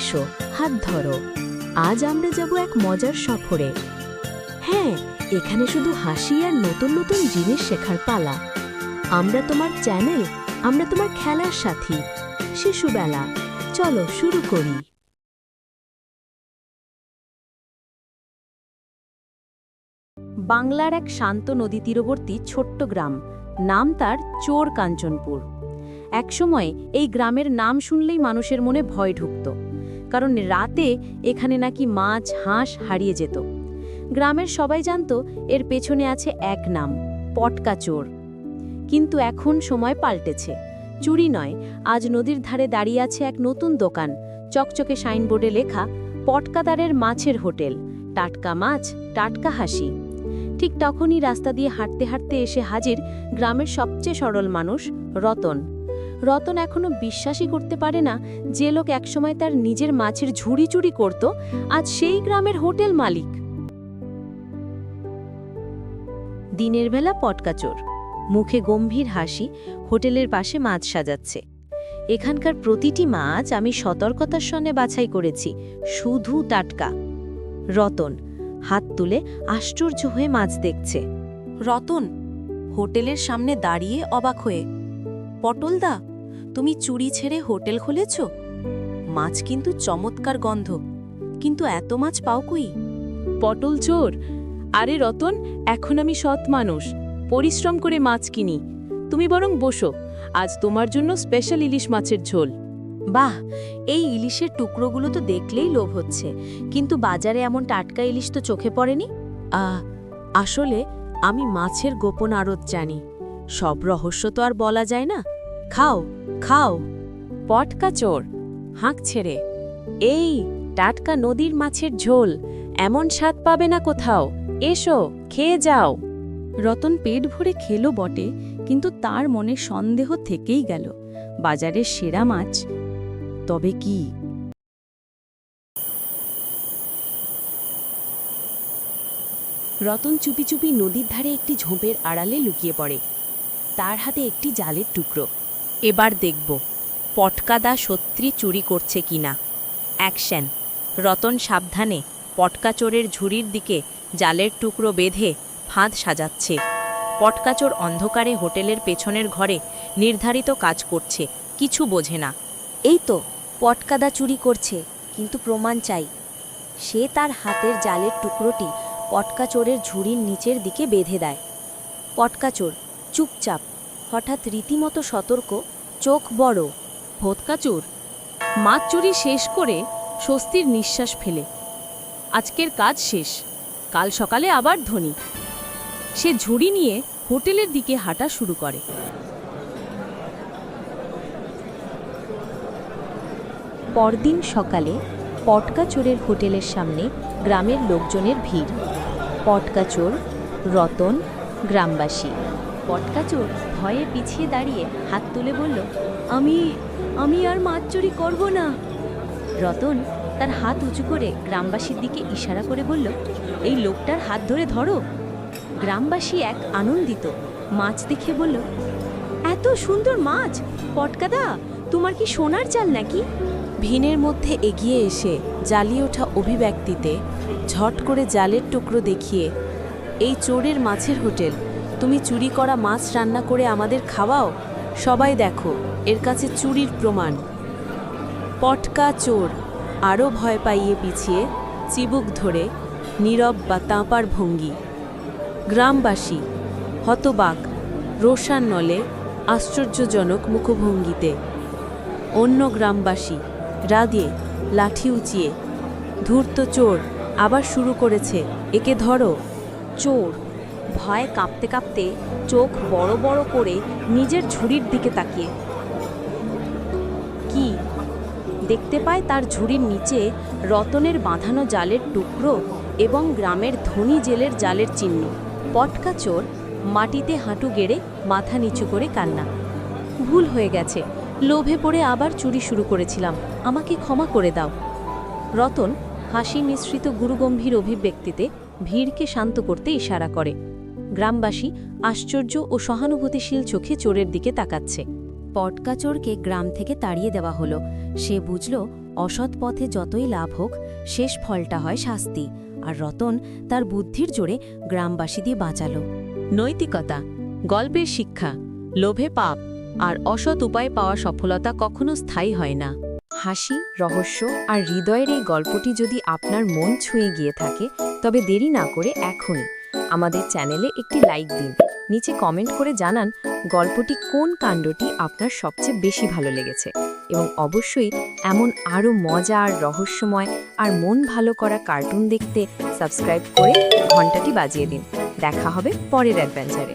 এসো, হাত ধরো। আজ আমরা যাব এক মজার সফরে। হ্যাঁ এখানে শুধু হাসি আর নতুন নতুন জিনিস শেখার পালা। আমরা তোমার চ্যানেল, আমরা তোমার খেলার সাথী। শিশুবেলা, চলো শুরু করি। বাংলার এক শান্ত নদী তীরবর্তী ছোট্ট গ্রাম। নাম তার চোর কাঞ্চনপুর। একসময় এই গ্রামের নাম শুনলেই মানুষের মনে ভয় ঢুকত। কারণ রাতে এখানে নাকি মাছ, হাঁস হারিয়ে যেত। গ্রামের সবাই জানত এর পেছনে আছে এক নাম, পটকা চোর। কিন্তু এখন সময় পাল্টেছে। চুরি নয়, আজ নদীর ধারে দাঁড়িয়ে আছে এক নতুন দোকান। চকচকে সাইনবোর্ডে লেখা, পটকাদারের মাছের হোটেল, টাটকা মাছ, টাটকা হাসি। ঠিক তখনই রাস্তা দিয়ে হাঁটতে হাঁটতে এসে হাজির গ্রামের সবচেয়ে সরল মানুষ রতন। রতন এখনও বিশ্বাসই করতে পারে না যে লোক একসময় তার নিজের মাছের ঝুড়ি চুরি করত, আজ সেই গ্রামের হোটেল মালিক। দিনের বেলা পটকাচোর মুখে গম্ভীর হাসি, হোটেলের পাশে মাছ সাজাচ্ছে। এখানকার প্রতিটি মাছ আমি সতর্কতার সঙ্গে বাছাই করেছি, শুধু টাটকা। রতন হাত তুলে আশ্চর্য হয়ে মাছ দেখছে। রতন, হোটেলের সামনে দাঁড়িয়ে অবাক হয়ে, পটলদা? তুমি চুরি ছেড়ে হোটেল খুলেছ? মাছ কিন্তু চমৎকার গন্ধ। কিন্তু এত মাছ পাও কই? পটল চোর। আরে রতন এখন আমি সৎ মানুষ। পরিশ্রম করে মাছ কিনি। তুমি বরং বসো। আজ তোমার জন্য স্পেশাল ইলিশ মাছের ঝোল। বাহ! এই ইলিশের টুকরোগুলো তো দেখলেই লোভ হচ্ছে। কিন্তু বাজারে এমন টাটকা ইলিশ তো চোখে পড়েনি? আসলে আমি মাছের গোপন আড়ত জানি। সব রহস্য তো আর বলা যায় না। খাও। খাও, পটকা চোর, হাঁক ছেড়ে। এই টাটকা নদীর মাছের ঝোল, এমন স্বাদ পাবে না কোথাও। এসো, খেয়ে যাও। রতন পেট ভরে খেলো বটে, কিন্তু তার মনে সন্দেহ থেকেই গেল, বাজারের সেরা মাছ। তবে কি? রতন চুপি চুপি নদীর ধারে একটি ঝোপের আড়ালে লুকিয়ে পড়ে। তার হাতে একটি জালের টুকরো। এবার দেখব পটকাদা সত্যি চুরি করছে কিনা অ্যাকশন, রতন সাবধানে পটকাচোরের ঝুড়ির দিকে জালের টুকরো বেঁধে ফাঁদ সাজাচ্ছে। পটকাচোর অন্ধকারে হোটেলের পেছনের ঘরে নির্ধারিত কাজ করছে, কিছু বোঝে না। এই তো পটকাদা চুরি করছে, কিন্তু প্রমাণ চাই। সে তার হাতের জালের টুকরোটি পটকাচোরের ঝুড়ির নিচের দিকে বেঁধে দেয়। পটকাচোর চুপচাপ হঠাৎ রীতিমতো সতর্ক, চোখ বড় ভোতকা চোর। মাছ চুরি শেষ করে স্বস্তির নিঃশ্বাস ফেলে। আজকের কাজ শেষ, কাল সকালে আবার ধনী। সে ঝুড়ি নিয়ে হোটেলের দিকে হাঁটা শুরু করে। পরদিন সকালে পটকাচোরের হোটেলের সামনে গ্রামের লোকজনের ভিড়। পটকাচোর রতন, গ্রামবাসী। পটকাচোর ভয়ে পিছিয়ে দাঁড়িয়ে হাত তুলে বলল, আমি আমি আর মাছ চুরি করব না। রতন তার হাত উঁচু করে গ্রামবাসীর দিকে ইশারা করে বলল, এই লোকটার হাত ধরে ধরো। গ্রামবাসী এক আনন্দিত মাছ দেখে বলল, এত সুন্দর মাছ, পটকাদা, তোমার কি সোনার চাল নাকি? ভিনের মধ্যে এগিয়ে এসে জ্বালিয়ে ওঠা অভিব্যক্তিতে ঝট করে জালের টুকরো দেখিয়ে এই চোরের মাছের হোটেল তুমি চুরি করা মাছ রান্না করে আমাদের খাওয়াও? সবাই দেখো, এর কাছে চুরির প্রমাণ। পটকা চোর আরও ভয় পাইয়ে পিছিয়ে, চিবুক ধরে, নীরব বা তাঁপার ভঙ্গি। গ্রামবাসী, হতবাক রোশান নলে, আশ্চর্যজনক মুখভঙ্গিতে। অন্য গ্রামবাসী, রাগে, লাঠি উঁচিয়ে, ধূর্ত চোর আবার শুরু করেছে, একে ধরো, চোর। ভয় কাঁপতে কাঁপতে চোখ বড় বড় করে নিজের ঝুড়ির দিকে তাকিয়ে। কি? দেখতে পায় তার ঝুড়ির নিচে রতনের বাঁধানো জালের টুকরো এবং গ্রামের ধনী জেলের জালের চিহ্ন। পটকা চোর মাটিতে হাঁটু গেড়ে মাথা নিচু করে কান্না। ভুল হয়ে গেছে। লোভে পড়ে আবার চুরি শুরু করেছিলাম। আমাকে ক্ষমা করে দাও। রতন হাসি মিশ্রিত গুরুগম্ভীর অভিব্যক্তিতে ভিড়কে শান্ত করতে ইশারা করে। গ্রামবাসী আশ্চর্য ও সহানুভূতিশীল চোখে চোরের দিকে তাকাচ্ছে। পটকা চোরকে গ্রাম থেকে তাড়িয়ে দেওয়া হলো। সে বুঝল, অসৎ পথে যতই লাভ হোক, শেষ ফলটা হয় শাস্তি, আর রতন তার বুদ্ধির জোরে গ্রামবাসী দিয়ে বাঁচালো। নৈতিকতা, গল্পের শিক্ষা, লোভে পাপ, আর অসৎ উপায় পাওয়া সফলতা কখনো স্থায়ী হয় না। হাসি, রহস্য আর হৃদয়ের এই গল্পটি যদি আপনার মন ছুঁয়ে গিয়ে থাকে, তবে দেরি না করে এখনই আমাদের চ্যানেলে একটি লাইক দিন। নিচে কমেন্ট করে জানান গল্পটি কোন কাণ্ডটি আপনার সবচেয়ে বেশি ভালো লেগেছে। এবং অবশ্যই এমন আরও মজা আর রহস্যময় আর মন ভালো করা কার্টুন দেখতে সাবস্ক্রাইব করে ঘন্টাটি বাজিয়ে দিন। দেখা হবে পরের অ্যাডভেঞ্চারে।